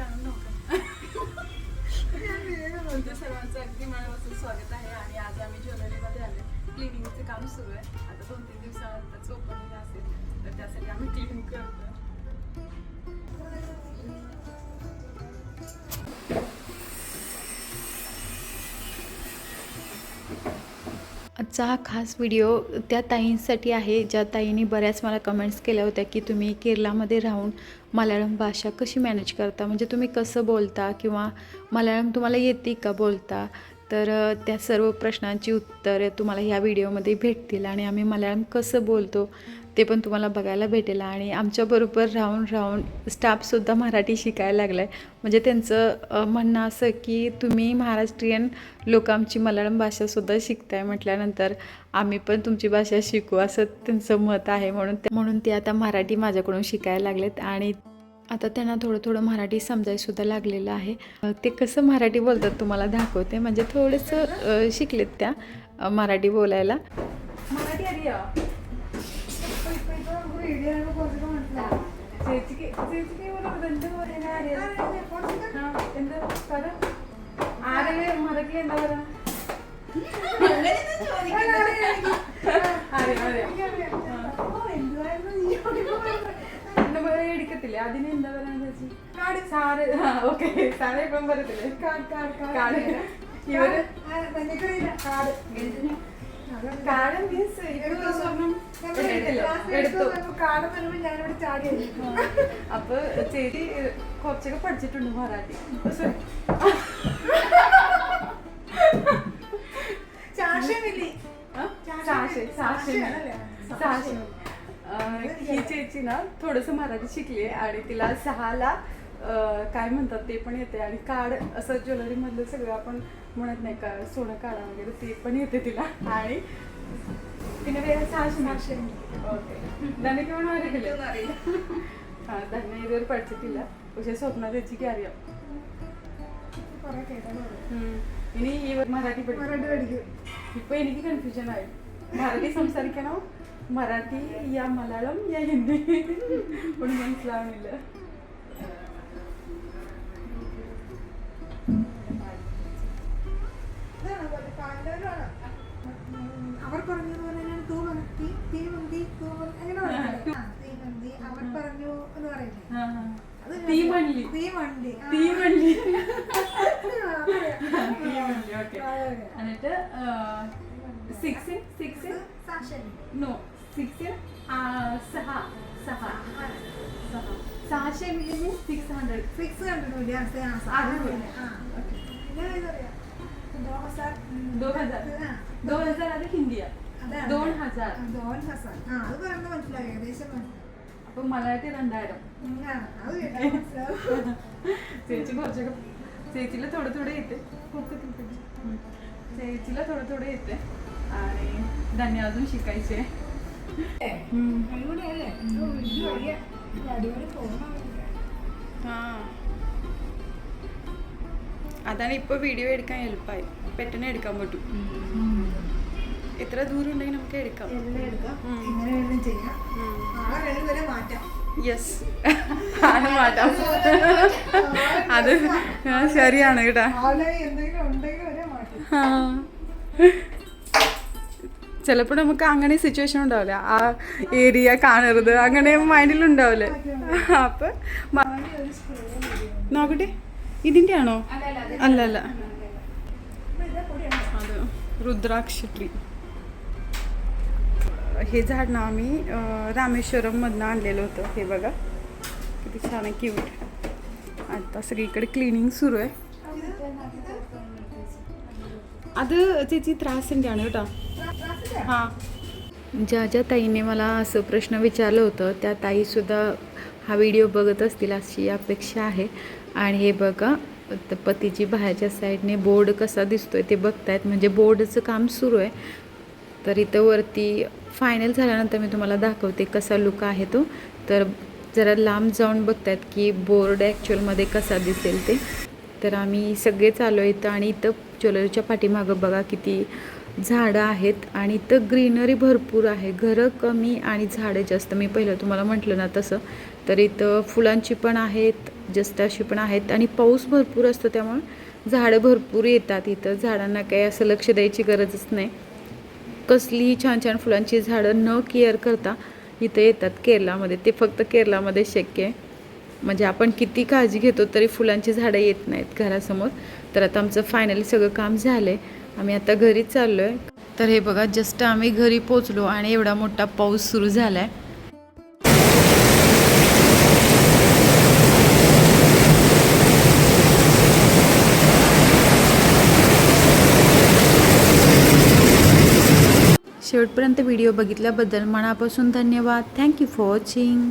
जाणून नव्हतं तुमच्या सर्वांचं अगदी मनापासून स्वागत आहे आणि आज आम्ही ज्वेलरीमध्ये आले क्लिनिंगचं काम सुरू आहे. आता दोन तीन दिवसानंतरच ओपनिंग असेल. तर त्यासाठी आम्ही क्लिनिंग करतो आजचा हा खास व्हिडिओ त्या ताईंसाठी आहे ज्या ताईंनी बऱ्याच मला कमेंट्स केल्या होत्या की तुम्ही केरलामध्ये राहून मल्याळम भाषा कशी मॅनेज करता? म्हणजे तुम्ही कसं बोलता? किंवा मल्याळम तुम्हाला येते का बोलता? तर त्या सर्व प्रश्नांची उत्तरे तुम्हाला ह्या व्हिडिओमध्ये भेटतील आणि आम्ही मल्याळम कसं बोलतो ते पण तुम्हाला बघायला भेटेल. आणि आमच्याबरोबर राहून राहून स्टाफसुद्धा मराठी शिकायला लागला आहे म्हणजे त्यांचं म्हणणं असं की तुम्ही महाराष्ट्रीयन लोक आमची मल्याळम भाषासुद्धा शिकताय म्हटल्यानंतर आम्ही पण तुमची भाषा शिकू असं त्यांचं मत आहे म्हणून ते- म्हणून ते आता मराठी माझ्याकडून शिकायला लागलेत. आणि आता त्यांना थोडं थोडं मराठी समजायसुद्धा लागलेलं आहे. ते कसं मराठी बोलतात तुम्हाला दाखवते. म्हणजे थोडंसं शिकलेत त्या मराठी बोलायला. അതിന് എന്താ പറയാ ചേച്ചി സാറ്. ഓക്കെ. സാറേ ഇപ്പം പറയത്തില്ലേ? അപ്പൊ ചേച്ചി കുറച്ചൊക്കെ പഠിച്ചിട്ടുണ്ട് മറാഠി ചാഷമില്ലേ ചാഷ ചാഷ. ചാഷ. ही चेची ना थोडंसं मराठी शिकली आणि तिला सहाला काय म्हणतात ते पण येते आणि काड असं ज्वेलरीमधलं सगळं आपण म्हणत नाही का सोनं काढा वगैरे ते पण येते तिला. आणि तिने वेळ सहाशे मागशे ओके. धने किंवा मारे गेले हा धने वगैरे पडते तिला. उशा स्वप्न त्याची कॅरी इनी ही मराठी मराठी ही पहिली की कन्फ्युजन आहे. मराठी संसारिक आहे ना हो? മറാഠി യാ മലയാളം യാ ഹിന്ദി ഒന്നും മനസ്സിലാവുന്നില്ല അവർ പറഞ്ഞത് പറഞ്ഞാൽ തൂ മന്തി തീ മന്തി തൂ അങ്ങനെ തീ മന്തി അവർ പറഞ്ഞു എന്ന് പറയില്ലേ? അത് തീ മന്തി തീ മന്തി തീ മന്തി എന്നിട്ട് സിക്സ് സിക്സ് നോ സിക്സ് സഹ സഹ സഹ. സാശ means six hundred six hundred media दो हजार दो हजार അത് ഹിന്ദിയാണ് दोन हजार दोन हजार ആ അത് പറഞ്ഞ മനസ്സിലായി. ഏകദേശം അപ്പൊ മലയാളത്തിൽ രണ്ടായിരം. ചേച്ചി കുറച്ചൊക്കെ ചേച്ചിയിലെ തൊടെ തൊടെ ഇട്ട് ചേച്ചിയിലെ തൊടെ തൊടെ ഇട്ട് ധന്യവാദം ശിക്കായിച്ചേ. അതാണ് ഇപ്പൊ വീഡിയോ എടുക്കാൻ എളുപ്പമായി പെട്ടെന്ന് എടുക്കാൻ പറ്റും. എത്ര ദൂരം ഉണ്ടെങ്കിൽ നമുക്ക് എടുക്കാം. യെസ് ആണ് മാറ്റാം. അത് ശരിയാണ് കേട്ടാ. എന്തെങ്കിലും ആ. ചിലപ്പോൾ നമുക്ക് അങ്ങനെ സിറ്റുവേഷൻ ഉണ്ടാവില്ല ആ ഏരിയ കാണരുത് അങ്ങനെ മൈൻഡിലുണ്ടാവില്ല അപ്പൊ മ- ആദ്യം ഒരു സ്പ്രേ മതിയാവും. നോക്കട്ടെ ഇതിന്റെ ആണോ അല്ല അല്ല അപ്പൊ ഇതേ പൊടിയുണ്ടോ? ಅದು रुद्राक्ष ट्री हे झाड ना आम्ही अं, रामेश्वरममधनं आणलेलं होतं हे बघा किती छान आहे क्यूट आता सगळीकडे क्लिनिंग सुरू आहे അത് ചേച്ചി ത്രാസിൻ്റെ ആണ് കേട്ടോ हां. ज्या ज्या ताईने मला असं प्रश्न विचारलं होतं त्या ताईसुद्धा हा व्हिडिओ बघत असतील अशी अपेक्षा आहे. आणि हे बघा तर पतीची बाहेरच्या साईडने बोर्ड कसा दिसतो आहे ते बघतायत. म्हणजे बोर्डचं काम सुरू आहे. तर इथं वरती फायनल झाल्यानंतर मी तुम्हाला दाखवते कसा लुक आहे तो. तर जरा लांब जाऊन बघतायत की बोर्ड ॲक्च्युअलमध्ये कसा दिसेल ते. तर आम्ही सगळे आलो इथं आणि इथं ज्वेलरीच्या पाठीमागं बघा किती झाडं आहेत आणि इथं ग्रीनरी भरपूर आहे. घरं कमी आणि झाडं जास्त. मी पहिलं तुम्हाला म्हटलं ना तसं. तर इथं फुलांची पण आहेत जस्ट अशी पण आहेत आणि पाऊस भरपूर असतो त्यामुळे झाडं भरपूर येतात इथं. झाडांना काही असं लक्ष द्यायची गरजच नाही. कसलीही छान छान फुलांची झाडं न केअर करता इथं येतात केरलामध्ये ते फक्त केरलामध्ये शक्य आहे. म्हणजे आपण किती काळजी घेतो तरी फुलांची झाडं येत नाहीत घरासमोर. तर आता आमचं फायनली सगळं काम झालं आहे आम्ही आता घरी चाललो आहे तर हे बघा जस्ट आम्ही घरी पोचलो आणि एवढा मोठा पाऊस सुरू झाला आहे शेवटपर्यंत व्हिडिओ बघितल्याबद्दल मनापासून धन्यवाद. Thank you for watching